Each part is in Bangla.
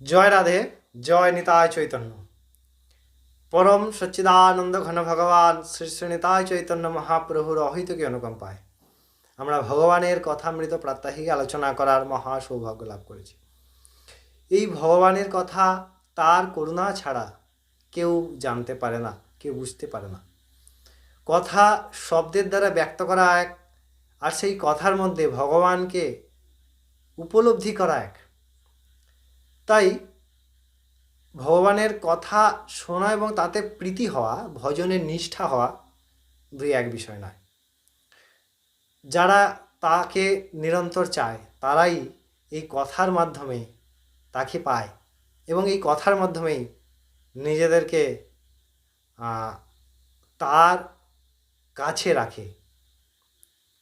জয় রাধে, জয় নিতায় চৈতন্য। পরম সচ্চিদানন্দ ঘন ভগবান শ্রী শ্রী নিতায় চৈতন্য মহাপ্রভুর অহিতকে অনুকম্পায়। আমরা ভগবানের কথামৃত প্রাত্যহিক আলোচনা করার মহা সৌভাগ্য লাভ করেছি। এই ভগবানের কথা তার করুণা ছাড়া কেউ জানতে পারে না, কেউ বুঝতে পারে না। কথা শব্দের দ্বারা ব্যক্ত করা এক, আর সেই কথার মধ্যে ভগবানকে উপলব্ধি করা এক। তাই ভগবানের কথা শোনা এবং তাতে প্রীতি হওয়া, ভজনের নিষ্ঠা হওয়া দুই এক বিষয় নয়। যারা তাকে নিরন্তর চায়, তারাই এই কথার মাধ্যমে তাকে পায় এবং এই কথার মাধ্যমেই নিজেদেরকে তার কাছে রাখে।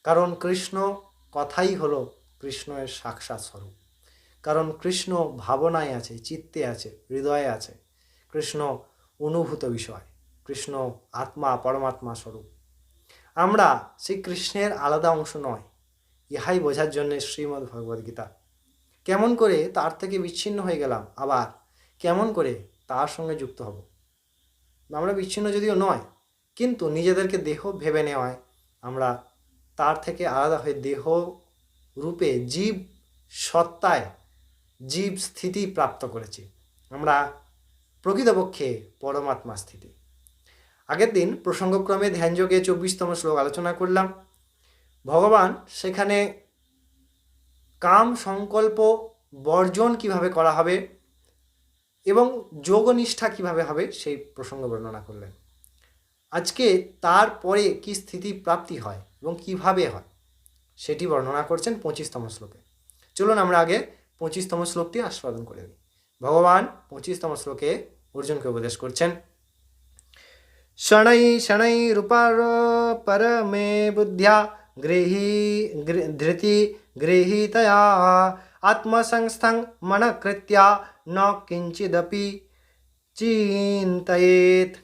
কারণ কৃষ্ণ কথাই হলো কৃষ্ণের সাক্ষাৎ স্বরূপ। কারণ কৃষ্ণ ভাবনায় আছে, চিত্তে আছে, হৃদয়ে আছে। কৃষ্ণ অনুভূত বিষয়, কৃষ্ণ আত্মা পরমাত্মা স্বরূপ। আমরা সেই কৃষ্ণের আলাদা অংশ নয়, ইহাই বোঝার জন্য শ্রীমদ্ ভগবদ্গীতা কেমন করে তার থেকে বিচ্ছিন্ন হয়ে গেলাম, আবার কেমন করে তার সঙ্গে যুক্ত হব? আমরা বিচ্ছিন্ন যদিও নয়, কিন্তু নিজেদেরকে দেহ ভেবে নেওয়ায় আমরা তার থেকে আলাদা হয়ে দেহ রূপে জীব সত্তায় জীব স্থিতি প্রাপ্ত করেছি। আমরা প্রকৃতপক্ষে পরমাত্মা স্থিতি। আগের দিন প্রসঙ্গক্রমে ধ্যানযোগে চব্বিশতম শ্লোক আলোচনা করলাম। ভগবান সেখানে কাম সংকল্প বর্জন কীভাবে করা হবে এবং যোগনিষ্ঠা কীভাবে হবে সেই প্রসঙ্গ বর্ণনা করলেন। আজকে তারপরে কি স্থিতি প্রাপ্তি হয় এবং কীভাবে হয় সেটি বর্ণনা করছেন পঁচিশতম শ্লোকে। চলুন আমরা আগে পঁচিশতম শ্লোকটি আস্বাদন করে নিই। ভগবান পঁচিশতম শ্লোকে অর্জুনকে উপদেশ করছেন, শণৈ শণৈ রূপার পরমে বুদ্ধ্যা, গৃহী, গৃ- ধৃতি, গৃহীতয়া, আত্মসংস্থং মনকৃত্যা, ন কিঞ্চিদপি চিন্তয়েত।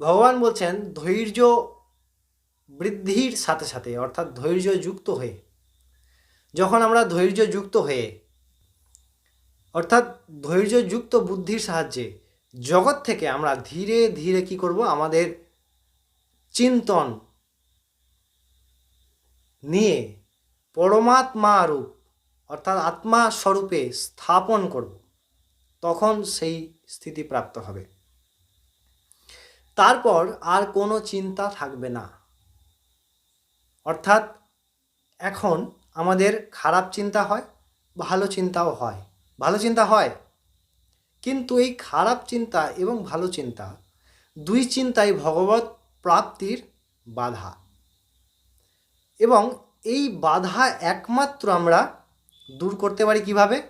ভগবান বলছেন, ধৈর্য বৃদ্ধির সাথে সাথে, অর্থাৎ ধৈর্য যুক্ত হয়ে যখন আমরা ধৈর্য যুক্ত হয়ে, অর্থাৎ ধৈর্যযুক্ত বুদ্ধির সাহায্যে জগৎ থেকে আমরা ধীরে ধীরে কি করব? আমাদের চিন্তন নিয়ে পরমাত্মা রূপ, অর্থাৎ আত্মা স্বরূপে স্থাপন করব। তখন সেই স্থিতি প্রাপ্ত হবে। তারপর আর কোনো চিন্তা থাকবে না। অর্থাৎ এখন আমাদের খারাপ চিন্তা হয়, ভালো চিন্তাও হয়। ভালো চিন্তা হয়? কিন্তু এই খারাপ চিন্তা এবং ভালো চিন্তা দুই চিন্তাই ভগবত প্রাপ্তির বাধা। এবং এই বাধা একমাত্র আমরা দূর করতে পারি কীভাবে?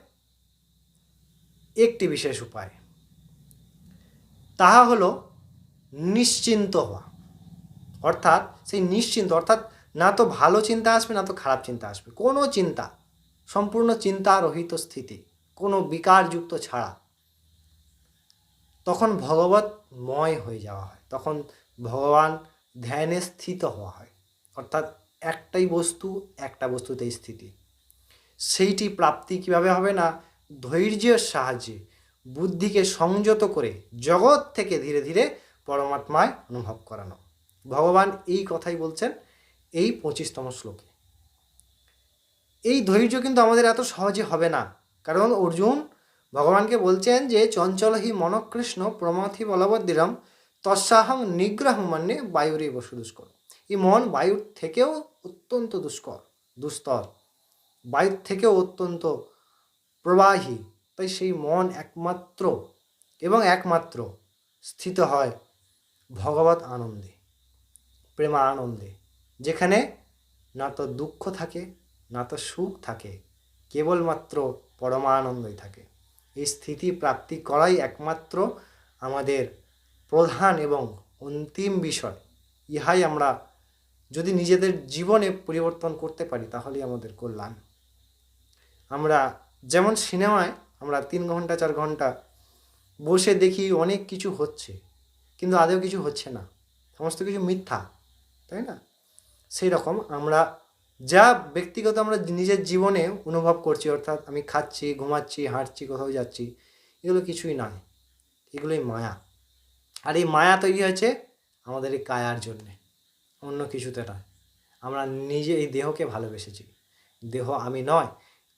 একটি বিশেষ উপায়। তাহা হলো নিশ্চিন্ত হওয়া। অর্থাৎ সেই নিশ্চিন্ত, অর্থাৎ না তো ভালো চিন্তা আসবে, না তো খারাপ চিন্তা আসবে। কোনো চিন্তা, সম্পূর্ণ চিন্তারহিত স্থিতি, কোনো বিকারযুক্ত ছাড়া। তখন ভগবতময় হয়ে যাওয়া হয়। তখন ভগবান ধ্যানে স্থিত হওয়া হয়। অর্থাৎ একটাই বস্তু, একটা বস্তুতেই স্থিতি। সেইটি প্রাপ্তি কীভাবে হবে না? ধৈর্যের সাহায্যে, বুদ্ধিকে সংযত করে জগৎ থেকে ধীরে ধীরে পরমাত্মায় অনুভব করানো। ভগবান এই কথাই বলছেন এই পঁচিশতম শ্লোকে। এই ধৈর্য কিন্তু আমাদের এত সহজে হবে না। কারণ অর্জুন ভগবানকে বলছেন যে, চঞ্চল হি মনকৃষ্ণ প্রমাথি বলবদ্দিরম তৎসাহং নিগ্রহ মন্যে বায়ুরই বসু দুষ্কর। এই মন বায়ুর থেকেও অত্যন্ত দুষ্কর, দুস্তর। বায়ুর থেকেও অত্যন্ত প্রবাহী। তাই সেই মন একমাত্র এবং একমাত্র স্থিত হয় ভগবত আনন্দে প্রেমা আনন্দে যেখানে না তো দুঃখ থাকে, না তো সুখ থাকে, কেবলমাত্র পরমানন্দই থাকে। এই স্থিতি প্রাপ্তি করাই একমাত্র আমাদের প্রধান এবং অন্তিম বিষয়। ইহাই আমরা যদি নিজেদের জীবনে পরিবর্তন করতে পারি, তাহলেই আমাদের কল্যাণ। আমরা যেমন সিনেমায় আমরা তিন ঘণ্টা চার ঘণ্টা বসে দেখি অনেক কিছু হচ্ছে, কিন্তু আদৌ কিছু হচ্ছে না। সমস্ত কিছু মিথ্যা, তাই না? সেই রকম আমরা যা ব্যক্তিগত আমরা নিজের জীবনে অনুভব করছি, অর্থাৎ আমি খাচ্ছি, ঘুমাচ্ছি, হাঁটছি, কোথাও যাচ্ছি, এগুলো কিছুই নয়। এগুলোই মায়া। আর এই মায়া তৈরি হয়েছে আমাদের এই কায়ার জন্যে, অন্য কিছুতে নয়। আমরা নিজে এই দেহকে ভালোবেসেছি। দেহ আমি নয়,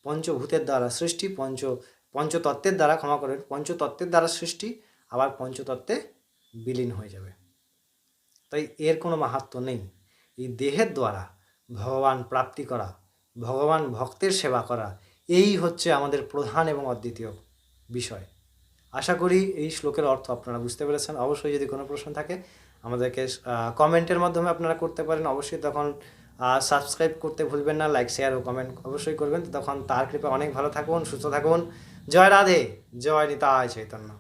পঞ্চভূতের দ্বারা সৃষ্টি, পঞ্চ, পঞ্চতত্ত্বের দ্বারা ক্ষমা করেন, পঞ্চতত্ত্বের দ্বারা সৃষ্টি, আবার পঞ্চতত্ত্বে বিলীন হয়ে যাবে। তাই এর কোনো মাহাত্ম্য নেই। এই দেহের দ্বারা ভগবান প্রাপ্তি করা, ভগবান ভক্তের সেবা করা, এই হচ্ছে আমাদের প্রধান এবং অদ্বিতীয় বিষয়। আশা করি এই শ্লোকের অর্থ আপনারা বুঝতে পেরেছেন। অবশ্যই যদি কোনো প্রশ্ন থাকে, আমাদেরকে কমেন্টের মাধ্যমে আপনারা করতে পারেন। অবশ্যই তখন সাবস্ক্রাইব করতে ভুলবেন না লাইক শেয়ার ও কমেন্ট অবশ্যই করবেন। তখন তার কৃপা অনেক ভালো থাকুন, সুস্থ থাকুন। জয় রাধে, জয় নিতায় চৈতন্য।